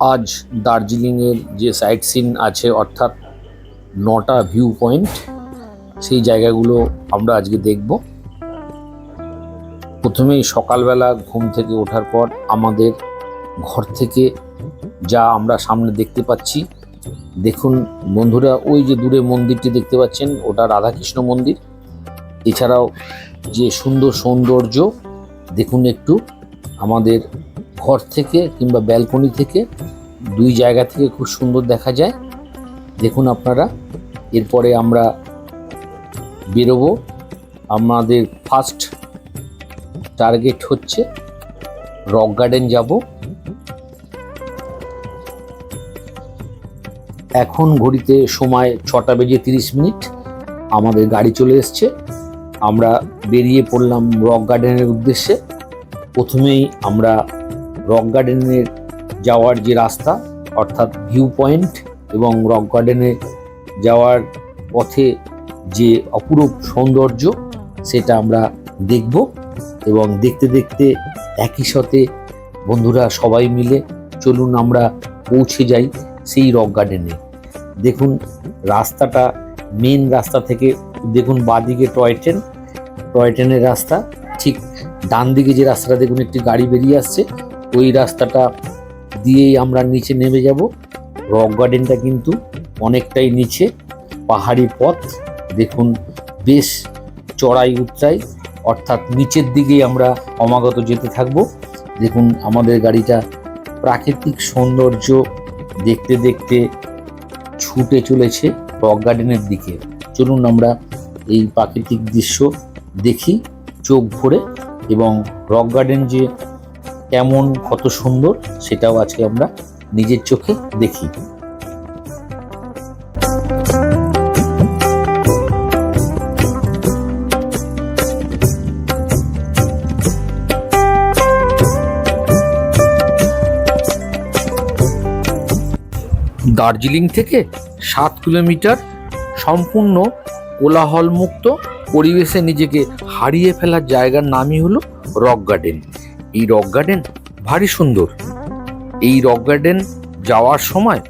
আজ দার্জিলিংয়ের যে সাইট সিন আছে, অর্থাৎ নটা ভিউ পয়েন্ট, সেই জায়গাগুলো আমরা আজকে দেখব। প্রথমেই সকালবেলা ঘুম থেকে ওঠার পর আমাদের ঘর থেকে যা আমরা সামনে দেখতে পাচ্ছি, দেখুন বন্ধুরা, ওই যে দূরে মন্দিরটি দেখতে পাচ্ছেন, ওটা রাধাকৃষ্ণ মন্দির। এছাড়াও যে সুন্দর সৌন্দর্য, দেখুন একটু আমাদের ঘর থেকে কিংবা ব্যালকনি থেকে দুই জায়গা থেকে খুব সুন্দর দেখা যায়। দেখুন আপনারা, এরপরে আমরা বেরোবো। আমাদের ফার্স্ট টার্গেট হচ্ছে রক গার্ডেন যাব। এখন ঘড়িতে সময় ছটা বেজে তিরিশ মিনিট। আমাদের গাড়ি চলে এসছে। আমরা বেরিয়ে পড়লাম রক গার্ডেনের উদ্দেশ্যে। প্রথমেই আমরা রক গার্ডেনের যাওয়ার যে রাস্তা, অর্থাৎ ভিউ পয়েন্ট এবং রক গার্ডেনে যাওয়ার পথে যে অপরূপ সৌন্দর্য, সেটা আমরা দেখব এবং দেখতে দেখতে একই সাথে বন্ধুরা সবাই মিলে চলুন আমরা পৌঁছে যাই সেই রক গার্ডেনে। দেখুন, রাস্তাটা মেন রাস্তা থেকে, দেখুন বাঁদিকে টয় ট্রেন, টয় ট্রেনের রাস্তা, ঠিক ডান দিকে যে রাস্তাটা, দেখুন একটি গাড়ি বেরিয়ে আসছে। ওই রাস্তাটা দিয়েই আমরা নিচে নেমে যাব। রক গার্ডেনটা কিন্তু অনেকটাই নিচে, পাহাড়ি পথ। দেখুন, বেশ চড়াই উচ্চাই, অর্থাৎ নিচের দিকেই আমরা অমাগত যেতে থাকব। দেখুন, আমাদের গাড়িটা প্রাকৃতিক সৌন্দর্য দেখতে দেখতে ছুটে চলেছে রক গার্ডেনের দিকে। চলুন আমরা এই প্রাকৃতিক দৃশ্য দেখি চোখ ভরে এবং রক গার্ডেন যে কেমন, কত সুন্দর সেটাও আজকে আমরা নিজের চোখে দেখি। দার্জিলিং থেকে সাত কিলোমিটার সম্পূর্ণ কোলাহলমুক্ত পরিবেশে নিজেকে হারিয়ে ফেলার জায়গার নামই হলো রক গার্ডেন। এই রক গার্ডেন ভারী সুন্দর। এই রক গার্ডেন যাওয়ার সময়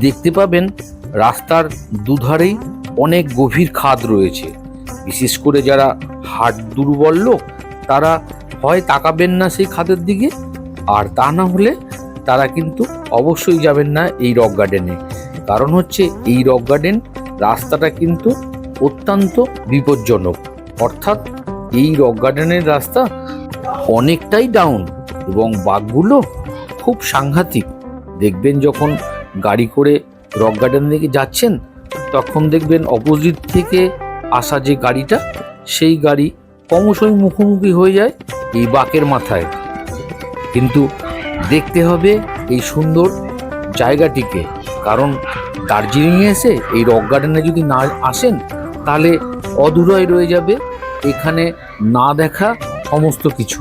দেখতে পাবেন রাস্তার দুধারেই অনেক গভীর খাদ রয়েছে। বিশেষ করে যারা হাট দুর্বল লোক, তারা হয় তাকাবেন না সেই খাদের দিকে। আর তা না হলে তারা কিন্তু অবশ্যই যাবেন না এই রক গার্ডেনে। কারণ হচ্ছে এই রক গার্ডেন রাস্তাটা কিন্তু অত্যন্ত বিপজ্জনক। অর্থাৎ এই রক গার্ডেনের রাস্তা অনেকটাই ডাউন এবং বাঘগুলো খুব সাংঘাতিক। দেখবেন যখন গাড়ি করে রক গার্ডেন দিকে যাচ্ছেন, তখন দেখবেন অপোজিট থেকে আসা যে গাড়িটা, সেই গাড়ি ক্রমশই মুখোমুখি হয়ে যায় এই বাঁকের মাথায়। কিন্তু দেখতে হবে এই সুন্দর জায়গাটিকে, কারণ দার্জিলিংয়ে এসে এই রক গার্ডেনে যদি না আসেন, তাহলে অধুরাই রয়ে যাবে। এখানে না দেখা সমস্ত কিছু।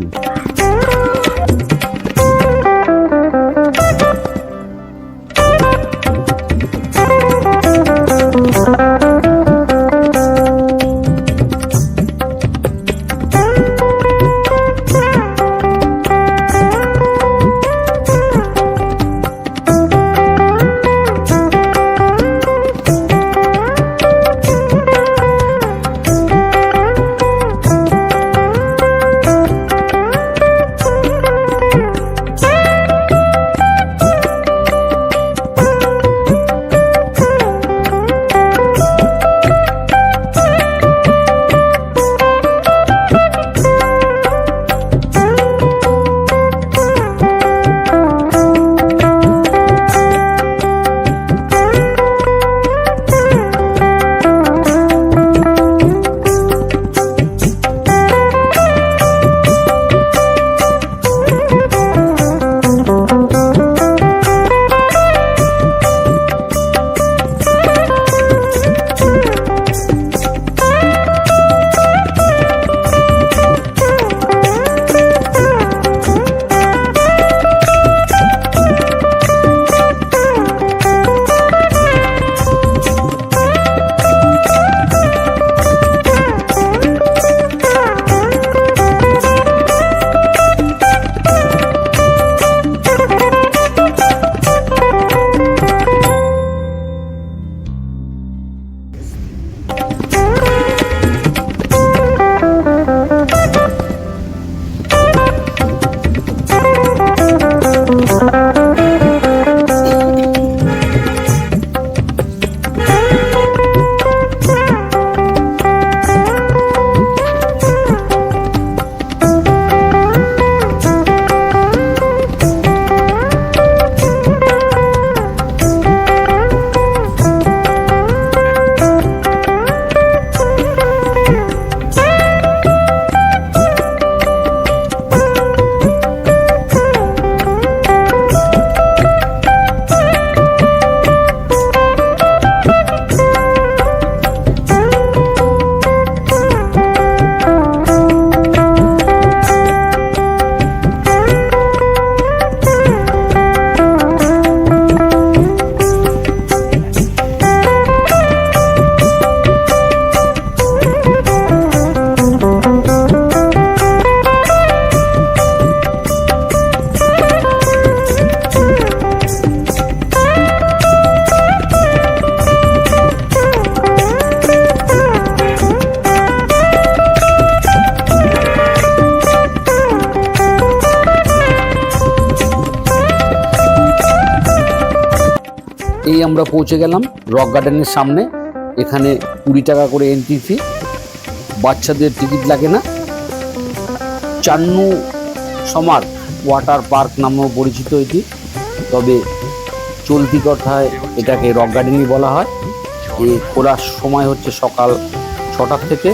এই আমরা পৌঁছে গেলাম রক গার্ডেনের সামনে। এখানে কুড়ি টাকা করে এন্ট্রি ফি বাচ্চাদের টিকিট লাগে না। চান্নু সমার ওয়াটার পার্ক নামেও পরিচিত এটি। তবে চলতি কথায় এটাকে রক গার্ডেনই বলা হয়। এ খোলার সময় হচ্ছে সকাল ছটার থেকে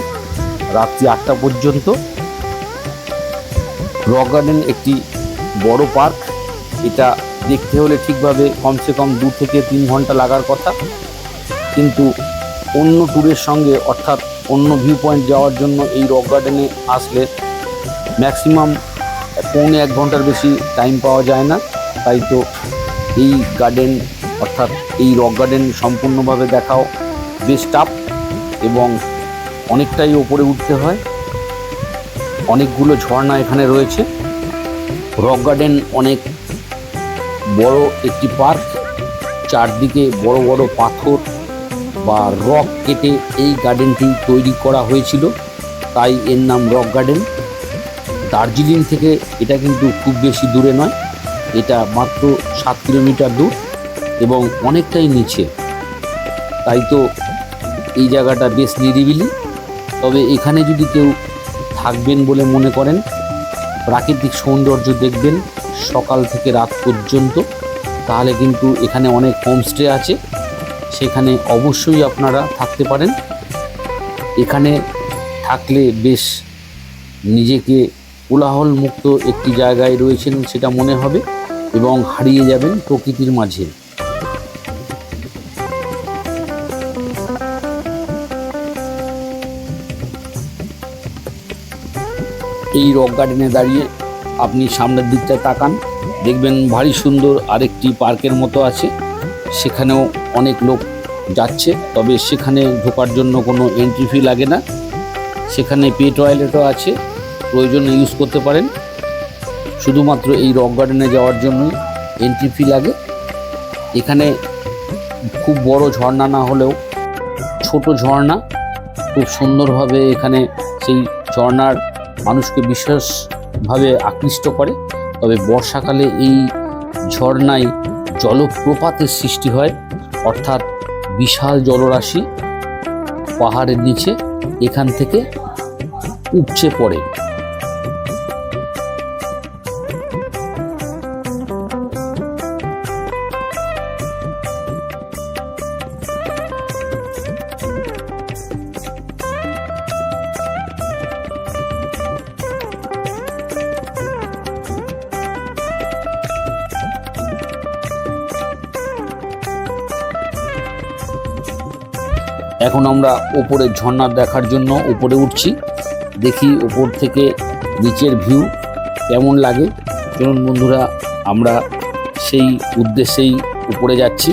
রাত্রি আটটা পর্যন্ত। রক গার্ডেন একটি বড় পার্ক। এটা দেখতে হলে ঠিকভাবে কমসে কম দু থেকে তিন ঘণ্টা লাগার কথা। কিন্তু অন্য ট্যুরের সঙ্গে অর্থাৎ অন্য ভিউ পয়েন্ট যাওয়ার জন্য এই রক গার্ডেনে আসলে ম্যাক্সিমাম পৌনে এক ঘণ্টার বেশি টাইম পাওয়া যায় না। তাই তো এই গার্ডেন অর্থাৎ এই রক গার্ডেন সম্পূর্ণভাবে দেখাও বেশ টাফ এবং অনেকটাই ওপরে উঠতে হয়। অনেকগুলো ঝর্ণা এখানে রয়েছে। রক গার্ডেন অনেক বড় একটি পার্ক, চারদিকে বড় বড় পাথর বা রক কেটে এই গার্ডেনটি তৈরি করা হয়েছিল। তাই এর নাম রক গার্ডেন। দার্জিলিং থেকে এটা কিন্তু খুব বেশি দূরে নয়, এটা মাত্র সাত কিলোমিটার দূর এবং অনেকটাই নিচে। তাই তো এই জায়গাটা বেশ নিরিবিলি। তবে এখানে যদি কেউ থাকবেন বলে মনে করেন, প্রাকৃতিক সৌন্দর্য দেখবেন সকাল থেকে রাত পর্যন্ত। তাহলে কিন্তু এখানে অনেক হোমস্টে আছে। সেখানে অবশ্যই আপনারা থাকতে পারেন। এখানে থাকলে বেশ নিজেকে কোলাহল মুক্ত একটি জায়গায় রয়েছেন সেটা মনে হবে এবং হারিয়ে যাবেন প্রকৃতির মাঝে। এই রক গার্ডেনে দাঁড়িয়ে আপনি সামনের দিকটা তাকান, দেখবেন ভারী সুন্দর আরেকটি পার্কের মতো আছে। সেখানেও অনেক লোক যাচ্ছে, তবে সেখানে ঢোকার জন্য কোনো এন্ট্রি ফি লাগে না। সেখানে পে টয়লেটও আছে, প্রয়োজনে ইউজ করতে পারেন। শুধুমাত্র এই রক গার্ডেনে যাওয়ার জন্য এন্ট্রি ফি লাগে। এখানে খুব বড় ঝর্ণা না হলেও ছোট ঝর্ণা, খুব সুন্দরভাবে এখানে সেই ঝর্ণার মানুষকে বিশেষভাবে আকৃষ্ট করে। তবে বর্ষাকালে এই ঝর্ণায় জলপ্রপাতের সৃষ্টি হয়, অর্থাৎ বিশাল জলরাশি পাহাড়ের নিচে এখান থেকে উপচে পড়ে। এখন আমরা ওপরে ঝর্ণা দেখার জন্য উপরে উঠছি। দেখি উপর থেকে নিচের ভিউ কেমন লাগে। চলুন বন্ধুরা, আমরা সেই উদ্দেশ্যেই উপরে যাচ্ছি।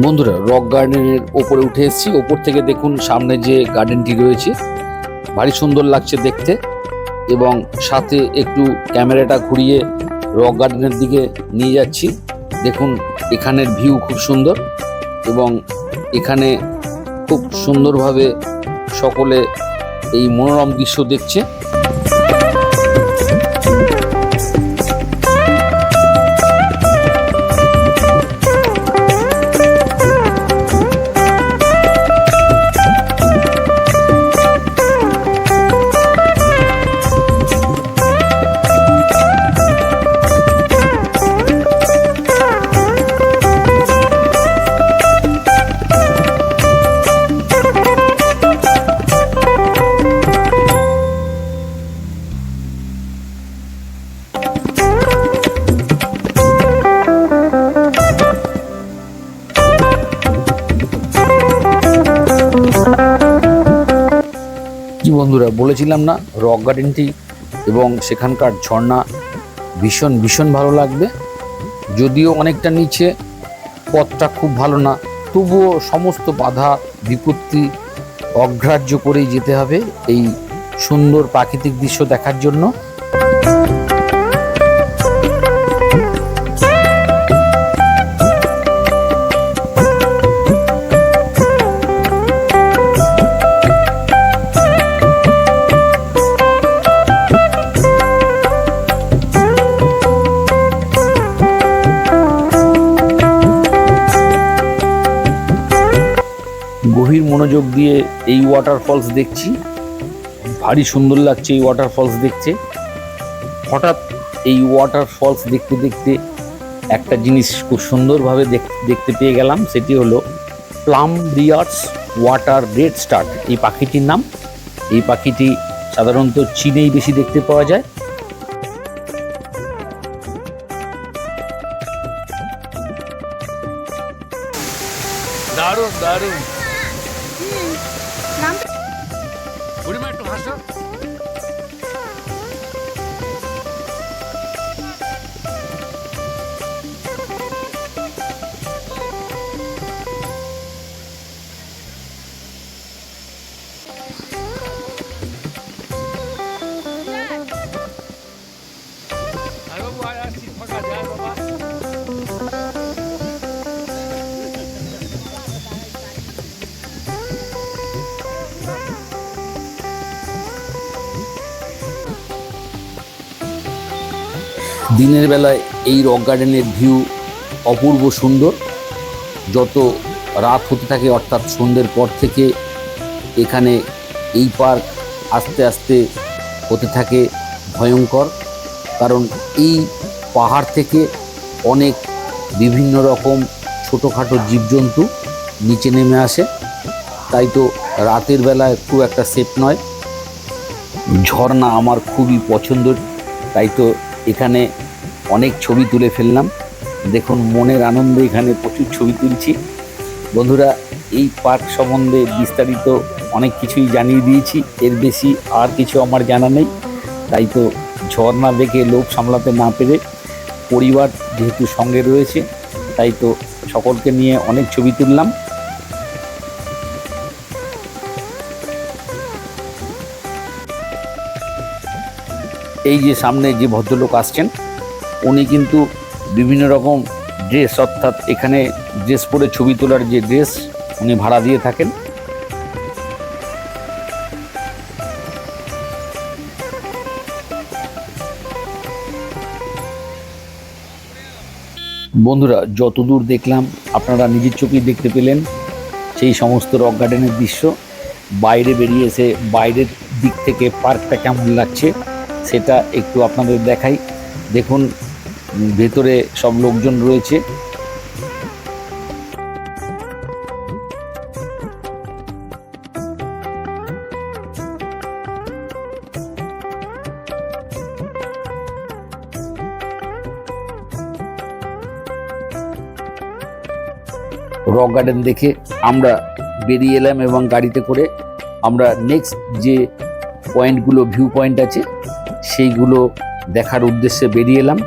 বন্ধুরা রক গার্ডেনের ওপরে উঠে এসেছি। ওপর থেকে দেখুন সামনে যে গার্ডেনটি রয়েছে, ভারী সুন্দর লাগছে দেখতে এবং সাথে একটু ক্যামেরাটা ঘুরিয়ে রক গার্ডেনের দিকে নিয়ে যাচ্ছি। দেখুন, এখানের ভিউ খুব সুন্দর এবং এখানে খুব সুন্দরভাবে সকলে এই মনোরম দৃশ্য দেখছে। বন্ধুরা, বলেছিলাম না রক গার্ডেনটি এবং সেখানকার ঝর্ণা ভীষণ ভীষণ ভালো লাগবে। যদিও অনেকটা নিচে, পথটা খুব ভালো না, তবুও সমস্ত বাধা, বিপত্তি অগ্রাহ্য করেই যেতে হবে এই সুন্দর প্রাকৃতিক দৃশ্য দেখার জন্য। দিয়ে এই ওয়াটারফলস দেখছি। ভারী সুন্দর লাগছে এই ওয়াটারফলস দেখতে। হঠাৎ এই ওয়াটারফলস দেখতে দেখতে একটা জিনিস খুব সুন্দরভাবে দেখ- দেখতে পেয়ে গেলাম, সেটি হলো plumbeous water redstart এই পাখিটির নাম। এই পাখিটি সাধারণত চীনেই বেশি দেখতে পাওয়া যায়। দারুণ দারুণ। দিনের বেলায় এই রক গার্ডেনের ভিউ অপূর্ব সুন্দর। যত রাত হতে থাকে অর্থাৎ সন্ধ্যের পর থেকে, এখানে এই পার্ক আস্তে আস্তে হতে থাকে ভয়ঙ্কর। কারণ এই পাহাড় থেকে অনেক বিভিন্ন রকম ছোটোখাটো জীবজন্তু নিচে নেমে আসে। তাই তো রাতের বেলায় খুব একটা সেফ নয়। ঝর্ণা আমার খুবই পছন্দের, তাই তো এখানে অনেক ছবি তুলে ফেললাম। দেখুন, মনের আনন্দে এখানে প্রচুর ছবি তুলছি। বন্ধুরা, এই পার্ক সম্বন্ধে বিস্তারিত অনেক কিছুই জানিয়ে দিয়েছি। এর বেশি আর কিছু আমার জানা নেই। তাই তো ঝর্ণা দেখে লোক সামলাতে না পেরে পরিবার যেহেতু সঙ্গে রয়েছে, তাই তো সকলকে নিয়ে অনেক ছবি তুললাম। এই যে সামনে যে ভদ্রলোক আসছেন, উনি কিন্তু বিভিন্ন রকম ড্রেস অর্থাৎ এখানে ড্রেস পরে ছবি তোলার যে ড্রেস উনি ভাড়া দিয়ে থাকেন। বন্ধুরা, যতদূর দেখলাম, আপনারা নিজের চোখেই দেখতে পেলেন সেই সমস্ত রক গার্ডেনের দৃশ্য। বাইরে বেরিয়ে এসে বাইরের দিক থেকে পার্কটা কেমন লাগছে? সেটা একটু আপনাদের দেখাই। দেখুন, ভেতরে সব লোকজন রয়েছে। রক গার্ডেন দেখে আমরা বেরিয়ে এলাম এবং গাড়িতে করে আমরা নেক্সট যে পয়েন্টগুলো ভিউ পয়েন্ট আছে সেইগুলো দেখার উদ্দেশ্যে বেরিয়ে এলাম।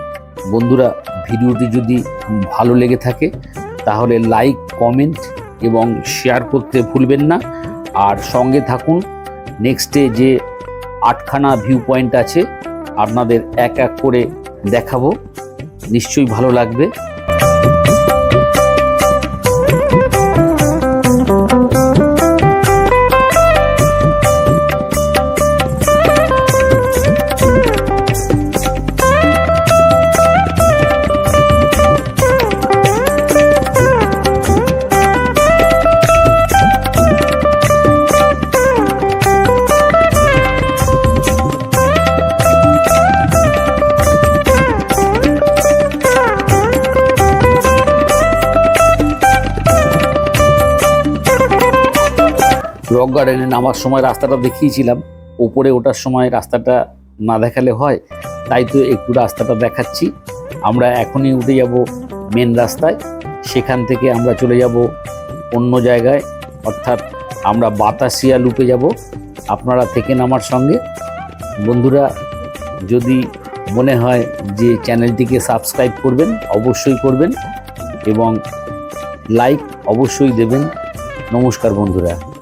বন্ধুরা, ভিডিওটি যদি ভালো লেগে থাকে, তাহলে লাইক, কমেন্ট এবং শেয়ার করতে ভুলবেন না। আর সঙ্গে থাকুন, নেক্সটে যে আটখানা ভিউ পয়েন্ট আছে, আপনাদের এক এক করে দেখাবো। নিশ্চয়ই ভালো লাগবে। রক গার্ডেনে নামার সময় রাস্তাটা দেখিয়েছিলাম। ওপরে ওঠার সময় রাস্তাটা না দেখালে হয়, তাই তো একটু রাস্তাটা দেখাচ্ছি। আমরা এখনই উঠে যাব মেন রাস্তায়। সেখান থেকে আমরা চলে যাব অন্য জায়গায়। অর্থাৎ আমরা বাতাসিয়া লুপে যাব। আপনারা থেকে নামার সঙ্গে। বন্ধুরা, যদি মনে হয় যে চ্যানেলটিকে সাবস্ক্রাইব করবেন, অবশ্যই করবেন এবং লাইক অবশ্যই দেবেন। নমস্কার বন্ধুরা।